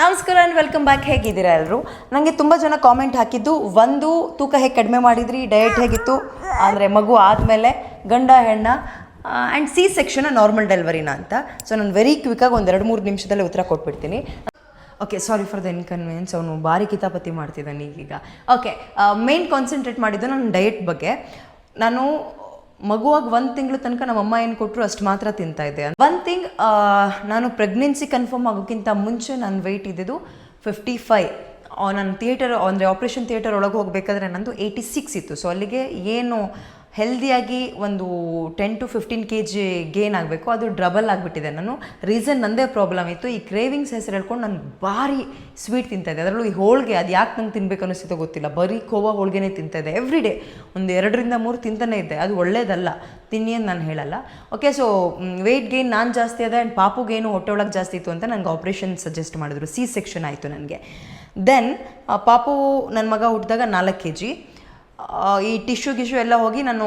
ನಮಸ್ಕಾರ and welcome back ಹೇಗಿದ್ದೀರಾ ಎಲ್ಲರೂ ನನಗೆ ತುಂಬ ಜನ ಕಾಮೆಂಟ್ ಹಾಕಿದ್ದು, ಒಂದು ತೂಕ ಹೇಗೆ ಕಡಿಮೆ ಮಾಡಿದ್ರಿ? ಡಯಟ್ ಹೇಗಿತ್ತು? ಅಂದರೆ ಮಗು ಆದಮೇಲೆ ಗಂಡ, ಹೆಣ್ಣ ಆ್ಯಂಡ್ ಸಿ ಸೆಕ್ಷನ್ ನಾರ್ಮಲ್ ಡೆಲಿವರಿನ ಅಂತ. ಸೊ ನಾನು ವೆರಿ ಕ್ವಿಕ್ಕಾಗಿ ಒಂದು ಎರಡು ಮೂರು ನಿಮಿಷದಲ್ಲಿ ಉತ್ತರ ಕೊಟ್ಬಿಡ್ತೀನಿ. Okay sorry for the inconvenience ಅವನು ಭಾರಿ ಕಿತಾಪತಿ ಮಾಡ್ತಿದ್ದಾನೆ ಈಗೀಗ. ಓಕೆ ಮೇನ್ ಕಾನ್ಸಂಟ್ರೇಟ್ ಮಾಡಿದ್ದು ನನ್ನ ಡಯಟ್ ಬಗ್ಗೆ. ನಾನು ಮಗುವಾಗಿ ಒಂದು ತಿಂಗಳ ತನಕ ನಮ್ಮ ಅಮ್ಮ ಏನು ಕೊಟ್ಟರು ಅಷ್ಟು ಮಾತ್ರ ತಿಂತಾ ಇದ್ದೆ. ಒನ್ ಥಿಂಗ್ ನಾನು ಪ್ರೆಗ್ನೆನ್ಸಿ ಕನ್ಫರ್ಮ್ ಆಗೋಕ್ಕಿಂತ ಮುಂಚೆ ನನ್ನ ವೆಯ್ಟ್ ಇದ್ದಿದ್ದು ಫಿಫ್ಟಿ ಫೈವ್ ನನ್ನ ಥಿಯೇಟರ್ ಅಂದರೆ ಆಪ್ರೇಷನ್ ಥಿಯೇಟರ್ ಒಳಗೆ ಹೋಗಬೇಕಾದ್ರೆ ನಂದು ಏಯ್ಟಿ ಸಿಕ್ಸ್ ಇತ್ತು. ಸೊ ಅಲ್ಲಿಗೆ ಏನು ಹೆಲ್ದಿಯಾಗಿ ಒಂದು ten to fifteen K G gain ಆಗಬೇಕು. ಅದು ಡ್ರಬಲ್ ಆಗಿಬಿಟ್ಟಿದೆ. ನಾನು ರೀಸನ್ ನಂದೇ ಪ್ರಾಬ್ಲಮ್ ಇತ್ತು. ಈ ಕ್ರೇವಿಂಗ್ಸ್ ಹೆಸರು ಹೇಳ್ಕೊಂಡು ನಾನು ಭಾರಿ ಸ್ವೀಟ್ ತಿಂತಾಯಿದ್ದೆ. ಅದರಲ್ಲೂ ಈ ಹೋಳಿಗೆ ಅದು ಯಾಕೆ ನಂಗೆ ತಿನ್ಬೇಕು ಅನ್ನಿಸುತ್ತೋ ಗೊತ್ತಿಲ್ಲ. ಬರೀ ಕೋವಾ ಹೋಳಿಗೆನೇ ತಿಂತಾಯಿದ್ದೆ. ಎವ್ರಿ ಡೇ ಒಂದು ಎರಡರಿಂದ ಮೂರು ತಿಂತಾನೆ ಇದ್ದೆ. ಅದು ಒಳ್ಳೇದಲ್ಲ. ತಿನ್ನಿ ಅಂತ ನಾನು ಹೇಳಲ್ಲ. ಓಕೆ ಸೊ ವೆಯ್ಟ್ ಗೇನ್ ನಾನು ಜಾಸ್ತಿ ಅದೇ ಆ್ಯಂಡ್ ಪಾಪುಗೇನು ಹೊಟ್ಟೆ ಒಳಗೆ ಜಾಸ್ತಿ ಇತ್ತು ಅಂತ ನನಗೆ ಆಪ್ರೇಷನ್ ಸಜೆಸ್ಟ್ ಮಾಡಿದ್ರು. ಸಿ ಸೆಕ್ಷನ್ ಆಯಿತು ನನಗೆ. ದೆನ್ ಪಾಪು ನನ್ನ ಮಗ ಹುಟ್ಟಿದಾಗ ನಾಲ್ಕು ಕೆ ಜಿ ಈ ಟಿಶ್ಯೂ ಗಿಶ್ಯೂ ಎಲ್ಲ ಹೋಗಿ ನಾನು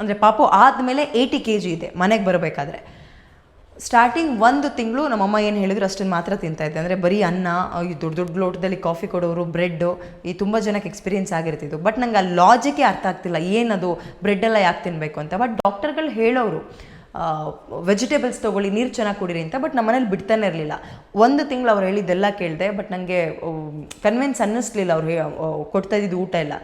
ಅಂದರೆ ಪಾಪು ಆದಮೇಲೆ ಏಯ್ಟಿ ಕೆ ಜಿ ಇದೆ, ಮನೆಗೆ ಬರಬೇಕಾದ್ರೆ. ಸ್ಟಾರ್ಟಿಂಗ್ ಒಂದು ತಿಂಗಳು ನಮ್ಮಮ್ಮ ಏನು ಹೇಳಿದ್ರು ಅಷ್ಟನ್ನು ಮಾತ್ರ ತಿಂತಾ ಇದ್ದೆ. ಅಂದರೆ ಬರೀ ಅನ್ನ ಈ ದೊಡ್ಡ ದೊಡ್ಡ ಲೋಟದಲ್ಲಿ ಕಾಫಿ ಕೊಡೋರು ಬ್ರೆಡ್ಡು ಈ ತುಂಬ ಜನಕ್ಕೆ ಎಕ್ಸ್ಪೀರಿಯನ್ಸ್ ಆಗಿರ್ತಿದ್ದು ಬಟ್ ನಂಗೆ ಆ ಲಾಜಿಕೇ ಅರ್ಥ ಆಗ್ತಿಲ್ಲ, ಏನದು ಬ್ರೆಡ್ಡೆಲ್ಲ ಯಾಕೆ ತಿನ್ನಬೇಕು ಅಂತ. ಬಟ್ ಡಾಕ್ಟರ್ಗಳು ಹೇಳೋರು ವೆಜಿಟೇಬಲ್ಸ್ ತೊಗೊಳ್ಳಿ, ನೀರು ಚೆನ್ನಾಗಿ ಕುಡೀರಿ ಅಂತ ಬಟ್ ನಮ್ಮ ಮನೇಲಿ ಬಿಡ್ತಾನೆ ಇರಲಿಲ್ಲ. ಒಂದು ತಿಂಗಳು ಅವ್ರು ಹೇಳಿದ್ದೆಲ್ಲ ಕೇಳಿದೆ ಬಟ್ ನನಗೆ ಕನ್ವಿನ್ಸ್ ಅನ್ನಿಸ್ಲಿಲ್ಲ ಅವ್ರು ಕೊಡ್ತಾ ಇದ್ದಿದ್ದು ಊಟ ಎಲ್ಲ.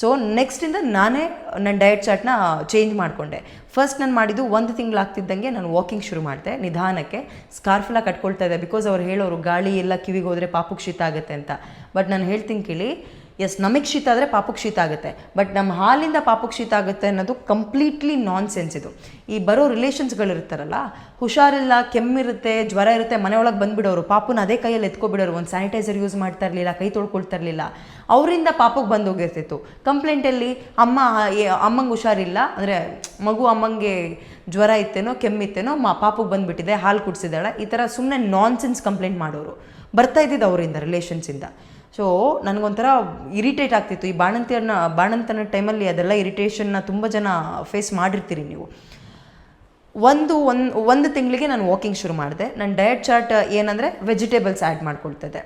ಸೊ ನೆಕ್ಸ್ಟಿಂದ ನಾನೇ ನನ್ನ ಡಯಟ್ ಚಾರ್ಟ್ನ ಚೇಂಜ್ ಮಾಡಿಕೊಂಡೆ. ಫಸ್ಟ್ ನಾನು ಮಾಡಿದ್ದು ಒಂದು ತಿಂಗಳು ಆಗ್ತಿದ್ದಂಗೆ ನಾನು ವಾಕಿಂಗ್ ಶುರು ಮಾಡಿದೆ, ನಿಧಾನಕ್ಕೆ. ಸ್ಕಾರ್ಫೆಲ್ಲ ಕಟ್ಕೊಳ್ತಾ ಇದ್ದೆ ಬಿಕಾಸ್ ಅವ್ರು ಹೇಳೋರು, ಗಾಳಿ ಎಲ್ಲ ಕಿವಿಗೆ ಹೋದರೆ ಪಾಪಕ್ಕೆ ಶೀತ ಆಗುತ್ತೆ ಅಂತ. ಬಟ್ ನಾನು ಹೇಳ್ತೀನಿ ಕೇಳಿ ಎಸ್ ನಮಗೆ ಶೀತ ಆದರೆ ಪಾಪಕ್ಕೆ ಶೀತ ಆಗುತ್ತೆ. ಬಟ್ ನಮ್ಮ ಹಾಲಿಂದ ಪಾಪಕ್ಕೆ ಶೀತ ಆಗುತ್ತೆ ಅನ್ನೋದು ಕಂಪ್ಲೀಟ್ಲಿ ನಾನ್ ಸೆನ್ಸ್ ಇದು. ಈ ಬರೋ ರಿಲೇಷನ್ಸ್ಗಳಿರ್ತಾರಲ್ಲ ಹುಷಾರಿಲ್ಲ, ಕೆಮ್ಮಿರುತ್ತೆ, ಜ್ವರ ಇರುತ್ತೆ, ಮನೆಯೊಳಗೆ ಬಂದುಬಿಡೋರು, ಪಾಪನ ಅದೇ ಕೈಯಲ್ಲಿ ಎತ್ಕೊಬಿಡೋರು, ಒಂದು ಸ್ಯಾನಿಟೈಸರ್ ಯೂಸ್ ಮಾಡ್ತಾ ಇರಲಿಲ್ಲ, ಕೈ ತೊಳ್ಕೊಳ್ತಾ ಇರಲಿಲ್ಲ, ಅವರಿಂದ ಪಾಪಕ್ಕೆ ಬಂದು ಹೋಗಿರ್ತಿತ್ತು. ಕಂಪ್ಲೇಂಟಲ್ಲಿ ಅಮ್ಮ ಅಮ್ಮಂಗೆ ಹುಷಾರಿಲ್ಲ, ಅಂದರೆ ಮಗು ಅಮ್ಮಂಗೆ ಜ್ವರ ಇತ್ತೇನೋ ಕೆಮ್ಮಿತ್ತೇನೋ ಮಾ ಪಾಪಕ್ಕೆ ಬಂದುಬಿಟ್ಟಿದೆ, ಹಾಲು ಕುಡಿಸಿದಾಳೆ ಈ ಥರ ಸುಮ್ಮನೆ ನಾನ್ ಸೆನ್ಸ್ ಕಂಪ್ಲೇಂಟ್ ಮಾಡೋರು. ಬರ್ತಾ ಇದ್ದಿದ್ದು ಅವರಿಂದ ರಿಲೇಷನ್ಸಿಂದ ಸೊ ನನಗೊಂಥರ ಇರಿಟೇಟ್ ಆಗ್ತಿತ್ತು. ಈ ಬಾಣಂತಿಯನ್ನ, ಬಾಣಂತನ ಟೈಮಲ್ಲಿ ಅದೆಲ್ಲ ಇರಿಟೇಷನ್ನ ತುಂಬ ಜನ ಫೇಸ್ ಮಾಡಿರ್ತೀರಿ ನೀವು. ಒಂದು ಒಂದು ಒಂದು ತಿಂಗಳಿಗೆ ನಾನು ವಾಕಿಂಗ್ ಶುರು ಮಾಡಿದೆ. ನನ್ನ ಡಯಟ್ ಚಾರ್ಟ್ ಏನಂದರೆ ವೆಜಿಟೇಬಲ್ಸ್ ಆ್ಯಡ್ ಮಾಡ್ಕೊಳ್ತದೆ.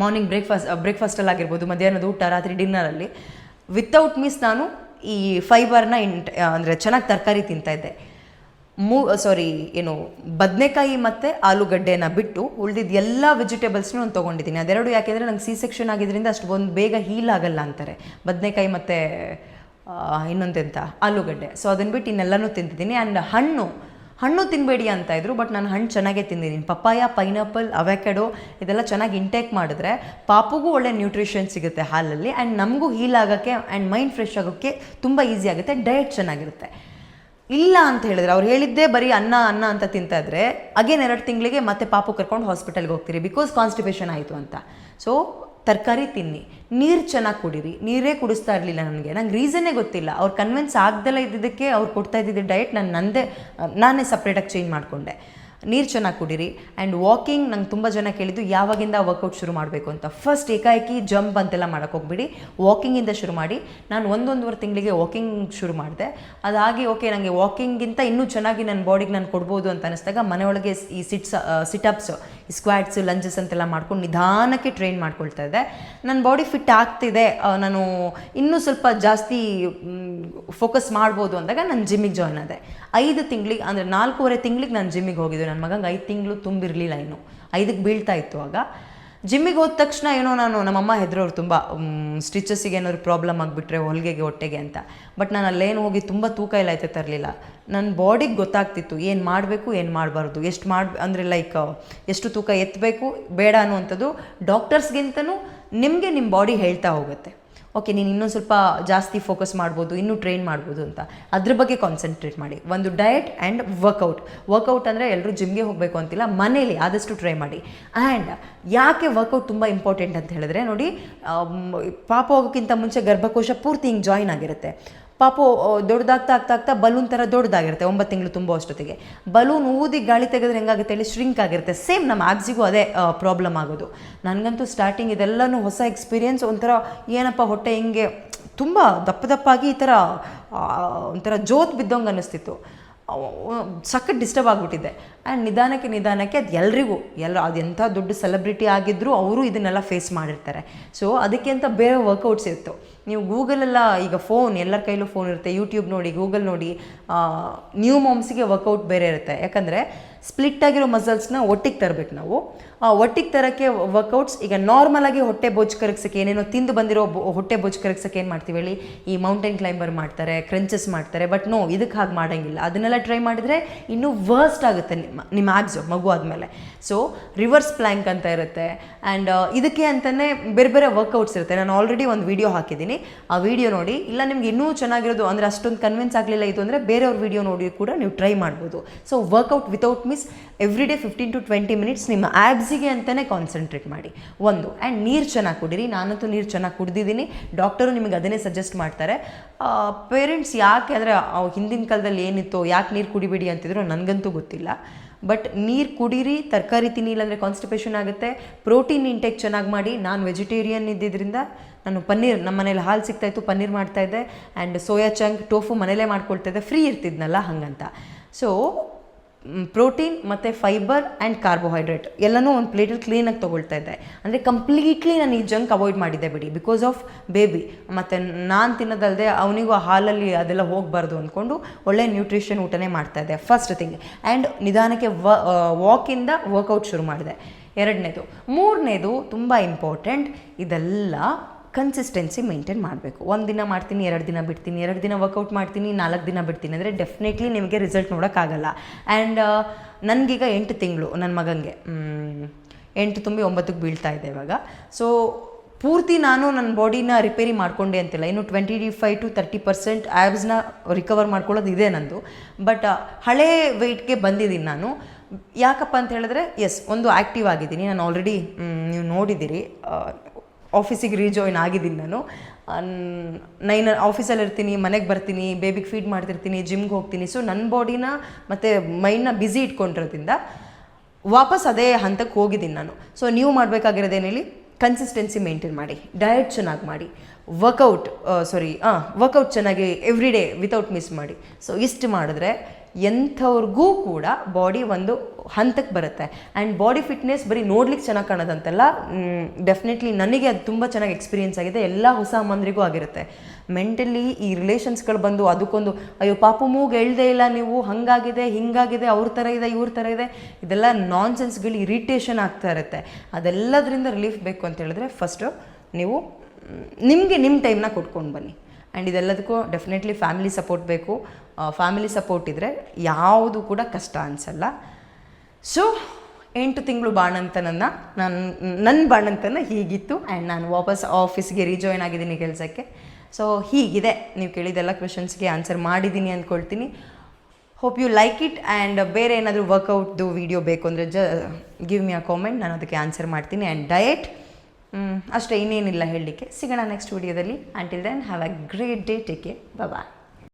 ಮಾರ್ನಿಂಗ್ ಬ್ರೇಕ್ಫಾಸ್ಟ್ ಬ್ರೇಕ್ಫಾಸ್ಟಲ್ಲಿ ಆಗಿರ್ಬೋದು, ಮಧ್ಯಾಹ್ನದ ಊಟ, ರಾತ್ರಿ ಡಿನ್ನರಲ್ಲಿ ವಿತೌಟ್ ಮಿಸ್ ನಾನು ಈ ಫೈಬರ್ನ ಇಂಟ್ ಅಂದರೆ ಚೆನ್ನಾಗಿ ತರಕಾರಿ ತಿಂತಾಯಿದ್ದೆ ಮೂ ಸಾರಿ ಏನು, ಬದನೆಕಾಯಿ ಮತ್ತು ಆಲೂಗಡ್ಡೆನ ಬಿಟ್ಟು ಉಳಿದಿದ್ದ ಎಲ್ಲ ವೆಜಿಟೇಬಲ್ಸ್ನ ನಾನು ತೊಗೊಂಡಿದ್ದೀನಿ. ಅದೆರಡು ಯಾಕೆಂದರೆ ನಂಗೆ ಸಿ ಸೆಕ್ಷನ್ ಆಗಿದ್ದರಿಂದ ಅಷ್ಟು ಒಂದು ಬೇಗ ಹೀಲ್ ಆಗಲ್ಲ ಅಂತಾರೆ. ಬದನೆಕಾಯಿ ಮತ್ತು ಇನ್ನೊಂದೆಂತ? ಆಲೂಗಡ್ಡೆ. ಸೊ ಅದನ್ನು ಬಿಟ್ಟು ಇನ್ನೆಲ್ಲನೂ ತಿಂತಿದ್ದೀನಿ. ಆ್ಯಂಡ್ ಹಣ್ಣು ಹಣ್ಣು ತಿನ್ನಬೇಡಿ ಅಂತ ಇದ್ರು ಬಟ್ ನಾನು ಹಣ್ಣು ಚೆನ್ನಾಗೇ ತಿಂದಿದ್ದೀನಿ. ಪಪ್ಪಾಯ ಪೈನಾಪಲ್ ಅವೆಕೆಡೋ ಇದೆಲ್ಲ ಚೆನ್ನಾಗಿ ಇಂಟೇಕ್ ಮಾಡಿದ್ರೆ ಪಾಪುಗೂ ಒಳ್ಳೆ ನ್ಯೂಟ್ರಿಷನ್ ಸಿಗುತ್ತೆ ಹಾಲಲ್ಲಿ. ಆ್ಯಂಡ್ ನಮಗೂ ಹೀಲ್ ಆಗೋಕ್ಕೆ ಆ್ಯಂಡ್ ಮೈಂಡ್ ಫ್ರೆಶ್ ಆಗೋಕ್ಕೆ ತುಂಬ ಈಸಿ ಆಗುತ್ತೆ. ಡಯಟ್ ಚೆನ್ನಾಗಿರುತ್ತೆ. ಇಲ್ಲ ಅಂತ ಹೇಳಿದ್ರೆ. ಅವ್ರು ಹೇಳಿದ್ದೇ ಬರೀ ಅನ್ನ ಅನ್ನ ಅಂತ ತಿಂತಾ ಇದ್ರೆ ಅಗೇನ್ ಎರಡು ತಿಂಗಳಿಗೆ ಮತ್ತೆ ಪಾಪು ಕರ್ಕೊಂಡು ಹಾಸ್ಪಿಟಲ್ಗೆ ಹೋಗ್ತೀರಿ ಬಿಕಾಸ್ ಕಾನ್ಸ್ಟಿಪೇಷನ್ ಆಯಿತು ಅಂತ. ಸೊ ತರಕಾರಿ ತಿನ್ನಿ. ನೀರು ಚೆನ್ನಾಗಿ ಕುಡೀರಿ. ನೀರೇ ಕುಡಿಸ್ತಾ ಇರಲಿಲ್ಲ ನನಗೆ. ನಂಗೆ ರೀಸನ್ನೇ ಗೊತ್ತಿಲ್ಲ. ಅವ್ರು ಕನ್ವಿನ್ಸ್ ಆಗ್ದಲ್ಲ ಇದ್ದಿದ್ದಕ್ಕೆ ಅವ್ರು ಕೊಡ್ತಾ ಇದ್ದಿದ್ದ ಡಯಟ್ ನಾನು ನಂದೇ, ನಾನೇ ಸಪ್ರೇಟಾಗಿ ಚೇಂಜ್ ಮಾಡಿಕೊಂಡೆ. ನೀರು ಚೆನ್ನಾಗಿ ಕುಡೀರಿ. ಆ್ಯಂಡ್ ವಾಕಿಂಗ್ ನಂಗೆ ತುಂಬ ಜನ ಕೇಳಿದ್ದು, ಯಾವಾಗಿಂದ ವರ್ಕೌಟ್ ಶುರು ಮಾಡಬೇಕು ಅಂತ. ಫಸ್ಟ್ ಏಕಾಏಕಿ ಜಂಪ್ ಅಂತೆಲ್ಲ ಮಾಡೋಕ್ಕೆ ಹೋಗ್ಬಿಡಿ. ವಾಕಿಂಗಿಂದ ಶುರು ಮಾಡಿ. ನಾನು ಒಂದೊಂದುವರೆ ತಿಂಗಳಿಗೆ ವಾಕಿಂಗ್ ಶುರು ಮಾಡಿದೆ. ಅದಾಗಿ ಓಕೆ ನನಗೆ ವಾಕಿಂಗಿಂತ ಇನ್ನೂ ಚೆನ್ನಾಗಿ ನನ್ನ ಬಾಡಿಗೆ ನಾನು ಕೊಡ್ಬೋದು ಅಂತ ಅನಿಸ್ದಾಗ ಮನೆಯೊಳಗೆ ಈ ಸಿಟ್ಸ್ ಸಿಟಪ್ಸ್ ಸ್ಕ್ವಾಟ್ಸ್ ಲಂಜಸ್ ಅಂತೆಲ್ಲ ಮಾಡ್ಕೊಂಡು ನಿಧಾನಕ್ಕೆ ಟ್ರೈನ್ ಮಾಡ್ಕೊಳ್ತಾ ಇದ್ದೆ. ನನ್ನ ಬಾಡಿ ಫಿಟ್ ಆಗ್ತಿದೆ. ನಾನು ಇನ್ನೂ ಸ್ವಲ್ಪ ಜಾಸ್ತಿ ಫೋಕಸ್ ಮಾಡ್ಬೋದು ಅಂದಾಗ ನಾನು ಜಿಮ್ಮಿಗೆ ಜಾಯ್ನ್ ಆದೆ. ಐದು ತಿಂಗಳಿಗೆ ಅಂದರೆ ನಾಲ್ಕೂವರೆ ತಿಂಗಳಿಗೆ ನಾನು ಜಿಮ್ಮಿಗೆ ಹೋಗಿದ್ದೆ. ನನ್ನ ಮಗಂಗೆ ಐದು ತಿಂಗಳು ತುಂಬಿರಲಿಲ್ಲ ಇನ್ನು. ಐದಕ್ಕೆ ಬೀಳ್ತಾ ಇತ್ತು ಆಗ. ಜಿಮ್ಮಿಗೆ ಹೋದ ತಕ್ಷಣ ಏನೋ ನಾನು ನಮ್ಮಮ್ಮ ಹೆದರೋರು ತುಂಬ ಸ್ಟಿಚಸ್ಸಿಗೆ ಏನಾದ್ರು ಪ್ರಾಬ್ಲಮ್ ಆಗಿಬಿಟ್ರೆ ಹೊಲಿಗೆಗೆ, ಹೊಟ್ಟೆಗೆ ಅಂತ. ಬಟ್ ನಾನು ಅಲ್ಲೇನು ಹೋಗಿ ತುಂಬ ತೂಕ ಇಲ್ಲ ಐತೆ ತರಲಿಲ್ಲ. ನನ್ನ ಬಾಡಿಗೆ ಗೊತ್ತಾಗ್ತಿತ್ತು, ಏನು ಮಾಡಬೇಕು, ಏನು ಮಾಡಬಾರ್ದು, ಎಷ್ಟು ಮಾಡಿ ಅಂದರೆ ಲೈಕ್ ಎಷ್ಟು ತೂಕ ಎತ್ತಬೇಕು ಬೇಡ ಅನ್ನುವಂಥದ್ದು ಡಾಕ್ಟರ್ಸ್ಗಿಂತನೂ ನಿಮಗೆ ನಿಮ್ಮ ಬಾಡಿ ಹೇಳ್ತಾ ಹೋಗುತ್ತೆ. ಓಕೆ ನೀನು ಇನ್ನೊಂದು ಸ್ವಲ್ಪ ಜಾಸ್ತಿ ಫೋಕಸ್ ಮಾಡ್ಬೋದು, ಇನ್ನೂ ಟ್ರೈನ್ ಮಾಡ್ಬೋದು ಅಂತ. ಅದ್ರ ಬಗ್ಗೆ ಕಾನ್ಸಂಟ್ರೇಟ್ ಮಾಡಿ. ಒಂದು ಡಯಟ್ ಆ್ಯಂಡ್ ವರ್ಕೌಟ್ ವರ್ಕೌಟ್ ಅಂದರೆ ಎಲ್ಲರೂ ಜಿಮ್ಗೆ ಹೋಗಬೇಕು ಅಂತಿಲ್ಲ, ಮನೇಲಿ ಆದಷ್ಟು ಟ್ರೈ ಮಾಡಿ. ಆ್ಯಂಡ್ ಯಾಕೆ ವರ್ಕೌಟ್ ತುಂಬ ಇಂಪಾರ್ಟೆಂಟ್ ಅಂತ ಹೇಳಿದ್ರೆ, ನೋಡಿ ಪಾಪ ಹೋಗೋಕ್ಕಿಂತ ಮುಂಚೆ ಗರ್ಭಕೋಶ ಪೂರ್ತಿ ಹಿಂಗೆ ಜಾಯಿನ್ ಆಗಿರುತ್ತೆ. ಪಾಪು ದೊಡ್ಡದಾಗ್ತಾ ಆಗ್ತಾ ಆಗ್ತಾ ಬಲೂನ್ ಥರ ದೊಡ್ಡದಾಗಿರುತ್ತೆ, ಒಂಬತ್ತು ತಿಂಗಳು ತುಂಬ ಅಷ್ಟೊತ್ತಿಗೆ. ಬಲೂನ್ ಊದಿ ಗಾಳಿ ತೆಗೆದ್ರೆ ಹೆಂಗಾಗುತ್ತೆ? ಹೇಳಿ ಶ್ರಿಂಕ್ ಆಗಿರುತ್ತೆ. ಸೇಮ್ ನಮ್ಮ ಆಗ್ಸಿಗೂ ಅದೇ ಪ್ರಾಬ್ಲಮ್ ಆಗೋದು. ನನಗಂತೂ ಸ್ಟಾರ್ಟಿಂಗ್ ಇದೆಲ್ಲನೂ ಹೊಸ ಎಕ್ಸ್ಪೀರಿಯನ್ಸ್ ಒಂಥರ ಏನಪ್ಪ ಹೊಟ್ಟೆ ಹಿಂಗೆ ತುಂಬ ದಪ್ಪ ದಪ್ಪಾಗಿ ಈ ಥರ ಒಂಥರ ಜೋತ್ ಬಿದ್ದಂಗೆ ಅನ್ನಿಸ್ತಿತ್ತು. ಸಖತ್ ಡಿಸ್ಟರ್ಬ್ ಆಗಿಬಿಟ್ಟಿದೆ. ಆ್ಯಂಡ್ ನಿಧಾನಕ್ಕೆ ನಿಧಾನಕ್ಕೆ ಅದು ಎಲ್ರಿಗೂ ಎಲ್ಲ ಅದು ಎಂಥ ದೊಡ್ಡ ಸೆಲೆಬ್ರಿಟಿ ಆಗಿದ್ದರೂ ಅವರು ಇದನ್ನೆಲ್ಲ ಫೇಸ್ ಮಾಡಿರ್ತಾರೆ. ಸೊ ಅದಕ್ಕೆ ಅಂತ ಬೇರೆ ವರ್ಕೌಟ್ಸ್ ಇತ್ತು. ನೀವು ಗೂಗಲೆಲ್ಲ ಈಗ ಫೋನ್ ಎಲ್ಲರ ಕೈಲೂ ಫೋನ್ ಇರುತ್ತೆ. ಯೂಟ್ಯೂಬ್ ನೋಡಿ ಗೂಗಲ್ ನೋಡಿ ನ್ಯೂ ಮಾಮ್ಸಿಗೆ ವರ್ಕೌಟ್ ಬೇರೆ ಇರುತ್ತೆ. ಯಾಕಂದರೆ ಸ್ಪ್ಲಿಟ್ ಆಗಿರೋ ಮಸಲ್ಸ್ನ ಒಟ್ಟಿಗೆ ತರಬೇಕು ನಾವು. ಆ ಒಟ್ಟಿಗೆ ತರೋಕ್ಕೆ ವರ್ಕೌಟ್ಸ್ ಈಗ ನಾರ್ಮಲ್ ಆಗಿ ಹೊಟ್ಟೆ ಬೊಜ್ಜು ಕರಗ್ಸಕ್ಕೆ ಏನೇನೋ ತಿಂದು ಬಂದಿರೋ ಹೊಟ್ಟೆ ಬೊಜ್ಜು ಕರಗ್ಸಕ್ಕೆ ಏನು ಮಾಡ್ತೀವಿ ಹೇಳಿ? ಈ ಮೌಂಟೇನ್ ಕ್ಲೈಂಬರ್ ಮಾಡ್ತಾರೆ ಕ್ರಂಚಸ್ ಮಾಡ್ತಾರೆ ಬಟ್ ನೋ ಇದಕ್ಕೆ ಹಾಗೆ ಮಾಡೋಂಗಿಲ್ಲ. ಅದನ್ನೆಲ್ಲ ಟ್ರೈ ಮಾಡಿದರೆ ಇನ್ನೂ ವರ್ಸ್ಟ್ ಆಗುತ್ತೆ ನಿಮ್ಮ ನಿಮ್ಮ ಆ್ಯಬ್ಸು ಮಗು ಆದಮೇಲೆ. ಸೊ ರಿವರ್ಸ್ ಪ್ಲ್ಯಾಂಕ್ ಅಂತ ಇರುತ್ತೆ. ಆ್ಯಂಡ್ ಇದಕ್ಕೆ ಅಂತಲೇ ಬೇರೆ ಬೇರೆ ವರ್ಕೌಟ್ಸ್ ಇರುತ್ತೆ. ನಾನು ಆಲ್ರೆಡಿ ಒಂದು ವಿಡಿಯೋ ಹಾಕಿದ್ದೀನಿ. ಆ ವಿಡಿಯೋ ನೋಡಿ, ಇಲ್ಲ ನಿಮ್ಗೆ ಇನ್ನೂ ಚೆನ್ನಾಗಿರೋದು ಅಂದರೆ ಅಷ್ಟೊಂದು ಕನ್ವಿನ್ಸ್ ಆಗಲಿಲ್ಲ ಇದು ಅಂದರೆ ಬೇರೆಯವ್ರ ವಿಡಿಯೋ ನೋಡಿ ಕೂಡ ನೀವು ಟ್ರೈ ಮಾಡ್ಬೋದು. So workout without miss every day fifteen to twenty minutes ನಿಮ್ಮ ಆ್ಯಬ್ಸಿಗೆ ಅಂತಲೇ ಕಾನ್ಸಂಟ್ರೇಟ್ ಮಾಡಿ. ಒಂದು ಆ್ಯಂಡ್ ನೀರು ಚೆನ್ನಾಗಿ ಕುಡೀರಿ. ನಾನಂತೂ ನೀರು ಚೆನ್ನಾಗಿ ಕುಡ್ದಿದ್ದೀನಿ. ಡಾಕ್ಟರು ನಿಮಗೆ ಅದನ್ನೇ ಸಜೆಸ್ಟ್ ಮಾಡ್ತಾರೆ. ಪೇರೆಂಟ್ಸ್ ಯಾಕೆ ಅಂದರೆ ಹಿಂದಿನ ಕಾಲದಲ್ಲಿ ಏನಿತ್ತು, ಯಾಕೆ ನೀರು ಕುಡಿಬೇಡಿ ಅಂತಿದ್ರು ನನಗಂತೂ ಗೊತ್ತಿಲ್ಲ. ಬಟ್ ನೀರು ಕುಡೀರಿ, ತರಕಾರಿ ತಿನ್ನಿ, ಇಲ್ಲಾಂದರೆ ಕಾನ್ಸ್ಟಿಪೇಷನ್ ಆಗುತ್ತೆ. ಪ್ರೋಟೀನ್ ಇಂಟೇಕ್ ಚೆನ್ನಾಗಿ ಮಾಡಿ. ನಾನು ವೆಜಿಟೇರಿಯನ್ ಇದ್ದಿದ್ದರಿಂದ ನಾನು ಪನ್ನೀರ್ ನಮ್ಮ ಮನೇಲಿ ಹಾಲು ಸಿಗ್ತಾಯಿತ್ತು ಪನ್ನೀರ್ ಮಾಡ್ತಾಯಿದ್ದೆ ಆ್ಯಂಡ್ ಸೋಯಾ ಚಂಕ್ ಟೋಫು ಮನೇಲೇ ಮಾಡ್ಕೊಳ್ತಾ ಇದ್ದೆ. ಫ್ರೀ ಇರ್ತಿದ್ನಲ್ಲ ಹಾಗಂತ. ಸೊ ಪ್ರೋಟೀನ್ ಮತ್ತು ಫೈಬರ್ ಆ್ಯಂಡ್ ಕಾರ್ಬೋಹೈಡ್ರೇಟ್ ಎಲ್ಲನೂ ಒಂದು ಪ್ಲೇಟಲ್ಲಿ ಕ್ಲೀನಾಗಿ ತೊಗೊಳ್ತಾ ಇದ್ದೆ ಅಂದರೆ ಕಂಪ್ಲೀಟ್ಲಿ ನಾನು ಈ ಜಂಕ್ ಅವಾಯ್ಡ್ ಮಾಡಿದ್ದೆ ಬಿಡಿ. ಬಿಕಾಸ್ ಆಫ್ ಬೇಬಿ ಮತ್ತು ನಾನು ತಿನ್ನೋದಲ್ಲದೆ ಅವನಿಗೂ ಆ ಹಾಲಲ್ಲಿ ಅದೆಲ್ಲ ಹೋಗಬಾರ್ದು ಅಂದ್ಕೊಂಡು ಒಳ್ಳೆ ನ್ಯೂಟ್ರಿಷನ್ ಊಟನೇ ಮಾಡ್ತಾ ಇದ್ದೆ ಫಸ್ಟ್ ಥಿಂಗ್ ಆ್ಯಂಡ್ ನಿಧಾನಕ್ಕೆ ವ ವಾಕಿಂದ ವರ್ಕೌಟ್ ಶುರು ಮಾಡಿದೆ. ಎರಡನೇದು. ಮೂರನೇದು ತುಂಬ ಇಂಪಾರ್ಟೆಂಟ್ ಇದೆಲ್ಲ ಕನ್ಸಿಸ್ಟೆನ್ಸಿ ಮೇಂಟೈನ್ ಮಾಡಬೇಕು. ಒಂದು ದಿನ ಮಾಡ್ತೀನಿ, ಎರಡು ದಿನ ಬಿಡ್ತೀನಿ, ಎರಡು ದಿನ ವರ್ಕೌಟ್ ಮಾಡ್ತೀನಿ, ನಾಲ್ಕು ದಿನ ಬಿಡ್ತೀನಿ ಅಂದರೆ ಡೆಫಿನೆಟ್ಲಿ ನಿಮಗೆ ರಿಸಲ್ಟ್ ನೋಡೋಕ್ಕಾಗಲ್ಲ ಆ್ಯಂಡ್ ನನಗೀಗ ಎಂಟು ತಿಂಗಳು ನನ್ನ ಮಗನಿಗೆ ಎಂಟು ತುಂಬಿ ಒಂಬತ್ತಕ್ಕೆ ಬೀಳ್ತಾ ಇದೆ ಇವಾಗ. ಸೊ ಪೂರ್ತಿ ನಾನು ನನ್ನ ಬಾಡಿನ ರಿಪೇರಿ ಮಾಡಿಕೊಂಡೆ ಅಂತಿಲ್ಲ. ಇನ್ನು twenty five to thirty percent ಆ್ಯಬ್ಸ್ನ recover ಮಾಡ್ಕೊಳ್ಳೋದು ಇದೆ ನಂದು. ಬಟ್ ಹಳೇ ವೆಯ್ಟ್ಗೆ ಬಂದಿದ್ದೀನಿ ನಾನು. ಯಾಕಪ್ಪ ಅಂತ ಹೇಳಿದ್ರೆ ಎಸ್ ಒಂದು ಆ್ಯಕ್ಟಿವ್ ಆಗಿದ್ದೀನಿ. ನಾನು ಆಲ್ರೆಡಿ ನೀವು ನೋಡಿದ್ದೀರಿ. ಆಫೀಸಿಗೆ ರೀಜಾಯ್ನ್ ಆಗಿದ್ದೀನಿ ನಾನು. ನೈನ್ ಆಫೀಸಲ್ಲಿ ಇರ್ತೀನಿ ಮನೆಗೆ ಬರ್ತೀನಿ ಬೇಬಿಗೆ ಫೀಡ್ ಮಾಡ್ತಿರ್ತೀನಿ ಜಿಮ್ಗೆ ಹೋಗ್ತೀನಿ. ಸೊ ನನ್ನ ಬಾಡಿನ ಮತ್ತು ಮೈಂಡ್ನ ಬ್ಯುಸಿ ಇಟ್ಕೊಂಡಿರೋದ್ರಿಂದ ವಾಪಸ್ ಅದೇ ಹಂತಕ್ಕೆ ಹೋಗಿದ್ದೀನಿ ನಾನು. ಸೊ ನೀವು ಮಾಡಬೇಕಾಗಿರೋದೇನೇಳಿ ಕನ್ಸಿಸ್ಟೆನ್ಸಿ ಮೇಂಟೈನ್ ಮಾಡಿ. ಡಯಟ್ ಚೆನ್ನಾಗಿ ಮಾಡಿ. ವರ್ಕೌಟ್ ಸಾರಿ ಹಾಂ ವರ್ಕೌಟ್ ಚೆನ್ನಾಗಿ ಎವ್ರಿ ಡೇ ವಿತೌಟ್ ಮಿಸ್ ಮಾಡಿ. ಸೊ ಇಷ್ಟು ಮಾಡಿದ್ರೆ ಎಂಥವ್ರಿಗೂ ಕೂಡ ಬಾಡಿ ಒಂದು ಹಂತಕ್ಕೆ ಬರುತ್ತೆ. ಆ್ಯಂಡ್ ಬಾಡಿ ಫಿಟ್ನೆಸ್ ಬರೀ ನೋಡ್ಲಿಕ್ಕೆ ಚೆನ್ನಾಗಿ ಕಾಣೋದಂತೆಲ್ಲ ಡೆಫಿನೆಟ್ಲಿ ನನಗೆ ಅದು ತುಂಬ ಚೆನ್ನಾಗಿ ಎಕ್ಸ್ಪೀರಿಯೆನ್ಸ್ ಆಗಿದೆ. ಎಲ್ಲ ಹೊಸ ಅಮ್ಮಂದ್ರಿಗೂ ಆಗಿರುತ್ತೆ. ಮೆಂಟಲಿ ಈ ರಿಲೇಷನ್ಸ್ಗಳು ಬಂದು ಅದಕ್ಕೊಂದು, ಅಯ್ಯೋ, ಪಾಪು ಮೂಗು ಹೇಳ್ದೇ ಇಲ್ಲ ನೀವು, ಹಾಗಾಗಿದೆ, ಹಿಂಗಾಗಿದೆ, ಅವ್ರ ಥರ ಇದೆ, ಇವ್ರ ಥರ ಇದೆ. ಇದೆಲ್ಲ ನಾನ್ಸೆನ್ಸ್ಗಳು ಇರಿಟೇಷನ್ ಆಗ್ತಾ ಇರುತ್ತೆ. ಅದೆಲ್ಲದರಿಂದ ರಿಲೀಫ್ ಬೇಕು ಅಂತ ಹೇಳಿದ್ರೆ ಫಸ್ಟು ನೀವು, ನಿಮಗೆ ನಿಮ್ಮ ಟೈಮ್ನ ಕೊಟ್ಕೊಂಡು ಬನ್ನಿ. ಆ್ಯಂಡ್ ಇದೆಲ್ಲದಕ್ಕೂ ಡೆಫಿನೆಟ್ಲಿ ಫ್ಯಾಮಿಲಿ ಸಪೋರ್ಟ್ ಬೇಕು. ಫ್ಯಾಮಿಲಿ ಸಪೋರ್ಟ್ ಇದ್ದರೆ ಯಾವುದು ಕೂಡ ಕಷ್ಟ ಅನಿಸಲ್ಲ. ಸೊ ಎಂಟು ತಿಂಗಳು ಬಾಣಂತನನ್ನು ನಾನು ನನ್ನ ಬಾಣಂತನ ಹೀಗಿತ್ತು. ಆ್ಯಂಡ್ ನಾನು ವಾಪಸ್ ಆಫೀಸ್ಗೆ ರೀಜಾಯ್ನ್ ಆಗಿದ್ದೀನಿ ಕೆಲಸಕ್ಕೆ. ಸೊ ಹೀಗಿದೆ. ನೀವು ಕೇಳಿದೆಲ್ಲ ಕ್ವೆಶನ್ಸ್ಗೆ ಆನ್ಸರ್ ಮಾಡಿದ್ದೀನಿ ಅಂದ್ಕೊಳ್ತೀನಿ hope you like it and ಬೇರೆ ಏನಾದರೂ ವರ್ಕೌಟ್ದು ವಿಡಿಯೋ ಬೇಕು ಅಂದರೆ ಜ ಗಿವ್ ಮಿ ಅ ಕಾಮೆಂಟ್ ನಾನು ಅದಕ್ಕೆ ಆನ್ಸರ್ ಮಾಡ್ತೀನಿ. ಆ್ಯಂಡ್ ಡಯಟ್ ಅಷ್ಟೇ ಇನ್ನೇನಿಲ್ಲ ಹೇಳಲಿಕ್ಕೆ. ಸಿಗೋಣ ನೆಕ್ಸ್ಟ್ ವಿಡಿಯೋದಲ್ಲಿ until then have a great day take care bye